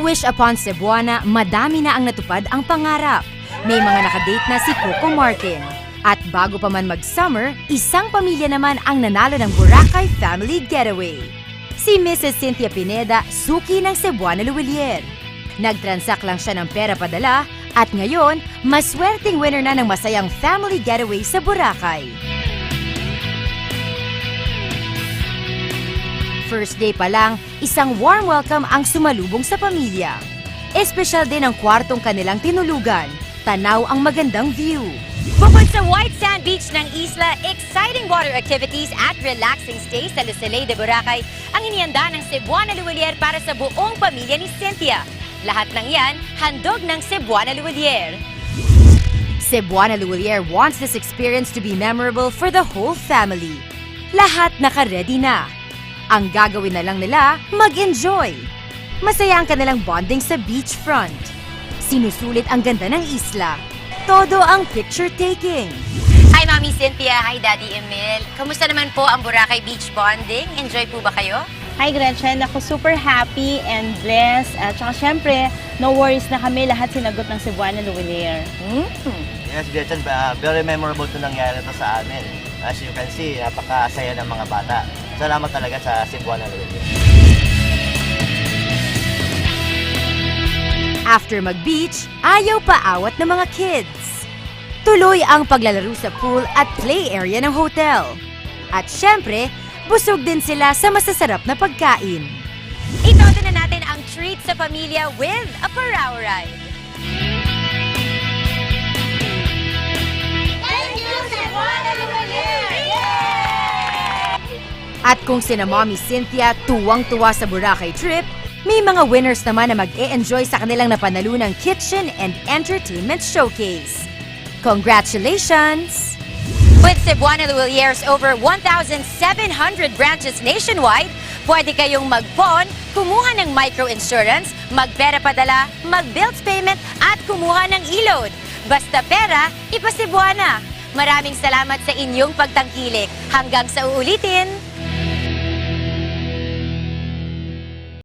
Wish Upon Cebuana, madami na ang natupad ang pangarap. May mga nakadate na si Coco Martin. At bago pa man mag-summer, isang pamilya naman ang nanalo ng Boracay Family Getaway. Si Mrs. Cynthia Pineda, suki ng Cebuana Luwilier. Nagtransak lang siya ng pera padala at ngayon, maswerteng winner na ng masayang family getaway sa Boracay. First day pa lang, isang warm welcome ang sumalubong sa pamilya. Espesyal din ang kwartong kanilang tinulugan. Tanaw ang magandang view. Bukod sa white sand beach ng isla, exciting water activities at relaxing stays sa Lucelay de Boracay ang inihanda ng Cebuana Luwalier para sa buong pamilya ni Cynthia. Lahat ng yan, handog ng Cebuana Luwalier. Cebuana Luwalier wants this experience to be memorable for the whole family. Lahat naka-ready na. Ang gagawin na lang nila, mag-enjoy. Masaya ang kanilang bonding sa beachfront. Sinusulit ang ganda ng isla. Todo ang picture taking. Hi Mami Cynthia, hi Daddy Emil. Kamusta naman po ang Boracay Beach Bonding? Enjoy po ba kayo? Hi Gretchen, ako super happy and blessed. At saka syempre, no worries na kami lahat sinagot ng Cebuana Luwilier. Hmm? Yes, Gretchen, uh, very memorable to nangyari to sa amin. As you can see, napakasaya ng mga bata. Salamat talaga sa Cebuana Luwilier. After mag-beach, ayaw pa awat ng mga kids. Tuloy ang paglalaro sa pool at play area ng hotel. At syempre, busog din sila sa masasarap na pagkain. Itodo na natin ang treat sa pamilya with a Parao Ride. At kung sina Mommy Cynthia tuwang-tuwa sa Boracay trip, may mga winners naman na mag-e-enjoy sa kanilang napanalunang kitchen and entertainment showcase. Congratulations! With Cebuana Luwalier's over 1,700 branches nationwide, pwede kayong mag-bond, kumuha ng micro-insurance, magpera padala, mag-bills payment, at kumuha ng ilod. Basta pera, ipa Cebuana. Maraming salamat sa inyong pagtangkilik. Hanggang sa uulitin!